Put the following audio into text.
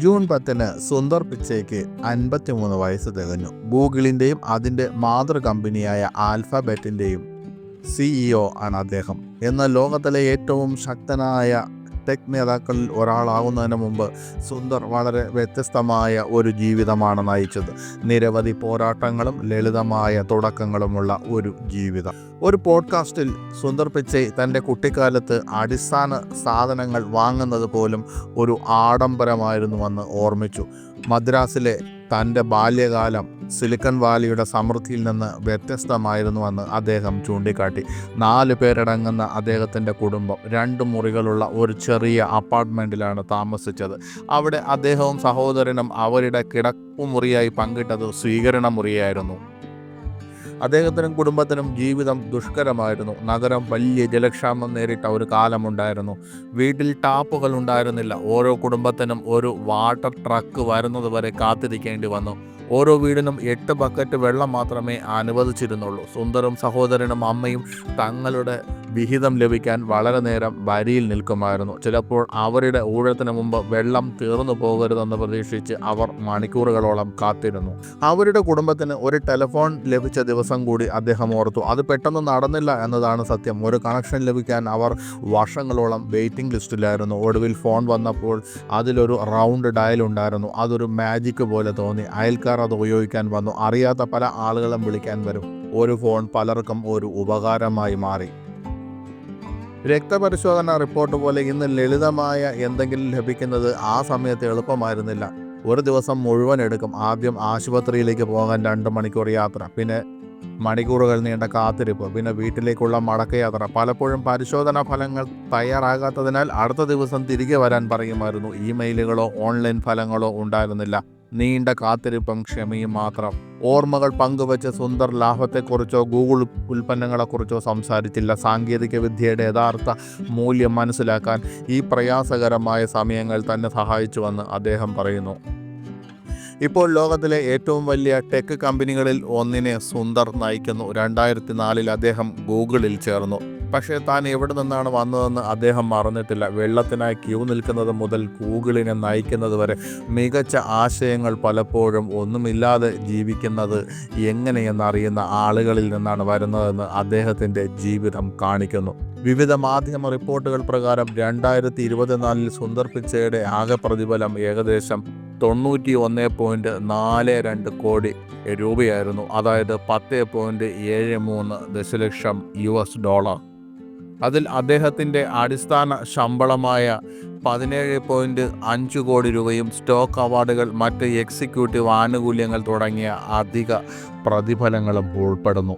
June പത്തിന് സുന്ദർ പിച്ചയ്ക്ക് അൻപത്തിമൂന്ന് വയസ്സ് തികഞ്ഞു. ഗൂഗിളിന്റെയും അതിന്റെ മാതൃ കമ്പനിയായ ആൽഫബറ്റിന്റെയും സിഇഒ ആണ് അദ്ദേഹം. എന്ന ലോകത്തിലെ ഏറ്റവും ശക്തനായ ടെക് നേതാക്കളിൽ ഒരാളാകുന്നതിന് മുമ്പ് സുന്ദർ വളരെ വ്യത്യസ്തമായ ഒരു ജീവിതമാണ് നയിച്ചത്. നിരവധി പോരാട്ടങ്ങളും ലളിതമായ തുടക്കങ്ങളുമുള്ള ഒരു ജീവിതം. ഒരു പോഡ്കാസ്റ്റിൽ സുന്ദർ പിച്ചൈ തന്റെ കുട്ടിക്കാലത്ത് അടിസ്ഥാന സാധനങ്ങൾ വാങ്ങുന്നത് പോലും ഒരു ആഡംബരമായിരുന്നുവെന്ന് ഓർമ്മിച്ചു. മദ്രാസിലെ തന്റെ ബാല്യകാലം സിലിക്കൺ വാലിയുടെ സമൃദ്ധിയിൽ നിന്ന് വ്യത്യസ്തമായിരുന്നുവെന്ന് അദ്ദേഹം ചൂണ്ടിക്കാട്ടി. നാല് പേരടങ്ങുന്ന അദ്ദേഹത്തിന്റെ കുടുംബം രണ്ട് മുറികളുള്ള ഒരു ചെറിയ അപ്പാർട്ട്മെന്റിലാണ് താമസിച്ചത്. അവിടെ അദ്ദേഹവും സഹോദരനും അവരുടെ കിടപ്പുമുറിയായി പങ്കിട്ടത് സ്വീകരണ മുറിയായിരുന്നു. അദ്ദേഹത്തിനും കുടുംബത്തിനും ജീവിതം ദുഷ്കരമായിരുന്നു. നഗരം വലിയ ജലക്ഷാമം നേരിട്ട ഒരു കാലമുണ്ടായിരുന്നു. വീട്ടിൽ ടാപ്പുകൾ ഉണ്ടായിരുന്നില്ല. ഓരോ കുടുംബത്തിനും ഒരു വാട്ടർ ട്രക്ക് വരുന്നത് വരെ കാത്തിരിക്കേണ്ടി വന്നു. ഓരോ വീടിനും എട്ട് ബക്കറ്റ് വെള്ളം മാത്രമേ അനുവദിച്ചിരുന്നുള്ളൂ. സുന്ദറും സഹോദരനും അമ്മയും തങ്ങളുടെ വിഹിതം ലഭിക്കാൻ വളരെ നേരം വരിയിൽ നിൽക്കുമായിരുന്നു. ചിലപ്പോൾ അവരുടെ ഊഴത്തിന് മുമ്പ് വെള്ളം തീർന്നു പോകരുതെന്ന് പ്രതീക്ഷിച്ച് അവർ മണിക്കൂറുകളോളം കാത്തിരുന്നു. അവരുടെ കുടുംബത്തിന് ഒരു ടെലിഫോൺ ലഭിച്ച ദിവസം കൂടി അദ്ദേഹം ഓർത്തു. അത് പെട്ടെന്ന് നടന്നില്ല എന്നതാണ് സത്യം. ഒരു കണക്ഷൻ ലഭിക്കാൻ അവർ വർഷങ്ങളോളം വെയിറ്റിംഗ് ലിസ്റ്റിലായിരുന്നു. ഒടുവിൽ ഫോൺ വന്നപ്പോൾ അതിലൊരു റൗണ്ട് ഡയൽ ഉണ്ടായിരുന്നു. അതൊരു മാജിക് പോലെ തോന്നി. അയൽക്കാർ അത് ഉപയോഗിക്കാൻ വന്നു. അറിയാത്ത പല ആളുകളും വിളിക്കാൻ വരും. ഒരു ഫോൺ പലർക്കും ഒരു ഉപകാരമായി മാറി. രക്തപരിശോധന റിപ്പോർട്ട് പോലെ ഇന്ന് ലളിതമായ എന്തെങ്കിലും ലഭിക്കുന്നത് ആ സമയത്ത് എളുപ്പമായിരുന്നില്ല. ഒരു ദിവസം മുഴുവൻ എടുക്കും. ആദ്യം ആശുപത്രിയിലേക്ക് പോകാൻ രണ്ട് മണിക്കൂർ യാത്ര. പിന്നെ മണിക്കൂറുകൾ നീണ്ട കാത്തിരിപ്പ്. പിന്നെ വീട്ടിലേക്കുള്ള മടക്കയാത്ര പലപ്പോഴും പരിശോധനാ ഫലങ്ങൾ തയ്യാറാകാത്തതിനാൽ അടുത്ത ദിവസം തിരികെ വരാൻ പറയുമായിരുന്നു. ഇമെയിലുകളോ ഓൺലൈൻ ഫലങ്ങളോ ഉണ്ടായിരുന്നില്ല. നീണ്ട കാത്തിരിപ്പും ക്ഷമയും മാത്രം. ഓർമ്മകൾ പങ്കുവച്ച് സുന്ദർ ലാഭത്തെക്കുറിച്ചോ ഗൂഗിൾ ഉൽപ്പന്നങ്ങളെക്കുറിച്ചോ സംസാരിച്ചില്ല. സാങ്കേതിക വിദ്യയുടെ യഥാർത്ഥ മൂല്യം മനസ്സിലാക്കാൻ ഈ പ്രയാസകരമായ സമയങ്ങൾ തന്നെ സഹായിച്ചുവെന്ന് അദ്ദേഹം പറയുന്നു. ഇപ്പോൾ ലോകത്തിലെ ഏറ്റവും വലിയ ടെക് കമ്പനികളിൽ ഒന്നിനെ സുന്ദർ നയിക്കുന്നു. രണ്ടായിരത്തി നാലിൽ അദ്ദേഹം ഗൂഗിളിൽ ചേർന്നു. പക്ഷേ താൻ എവിടെ നിന്നാണ് വന്നതെന്ന് അദ്ദേഹം മറന്നിട്ടില്ല വെള്ളത്തിനായി ക്യൂ നിൽക്കുന്നത് മുതൽ ഗൂഗിളിനെ നയിക്കുന്നത് വരെ മികച്ച ആശയങ്ങൾ പലപ്പോഴും ഒന്നുമില്ലാതെ ജീവിക്കുന്നത് എങ്ങനെയെന്നറിയുന്ന ആളുകളിൽ നിന്നാണ് വരുന്നതെന്ന് അദ്ദേഹത്തിന്റെ ജീവിതം കാണിക്കുന്നു. വിവിധ മാധ്യമ റിപ്പോർട്ടുകൾ പ്രകാരം രണ്ടായിരത്തി ഇരുപത്തിനാലിൽ സുന്ദർ പിച്ചയുടെ ആകെ പ്രതിഫലം ഏകദേശം തൊണ്ണൂറ്റി ഒന്ന് പോയിന്റ് നാല് രണ്ട് കോടി രൂപയായിരുന്നു. അതായത് പത്ത് പോയിന്റ് ഏഴ് മൂന്ന് ദശലക്ഷം യു എസ് ഡോളർ. അതിൽ അദ്ദേഹത്തിന്റെ അടിസ്ഥാന ശമ്പളമായ പതിനേഴ് പോയിന്റ് അഞ്ച് കോടി രൂപയും സ്റ്റോക്ക് അവാർഡുകൾ മറ്റ് എക്സിക്യൂട്ടീവ് ആനുകൂല്യങ്ങൾ തുടങ്ങിയ അധിക പ്രതിഫലങ്ങളും ഉൾപ്പെടുന്നു.